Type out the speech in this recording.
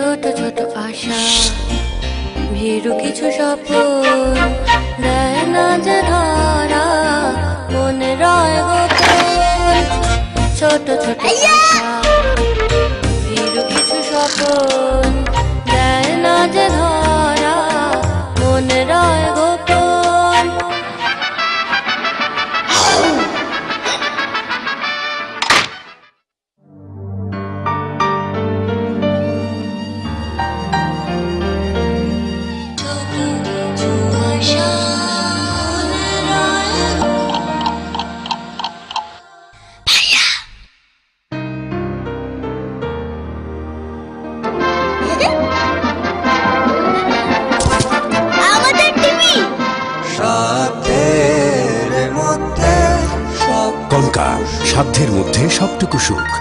ছোট ছোট আশা। ভীরু কিছু স্বপ্ন দেয় না যে ধরা। মনে রয় গোপন ছোট ছোট আশা। সাধ্যের মধ্যে সবটুকু সুখ।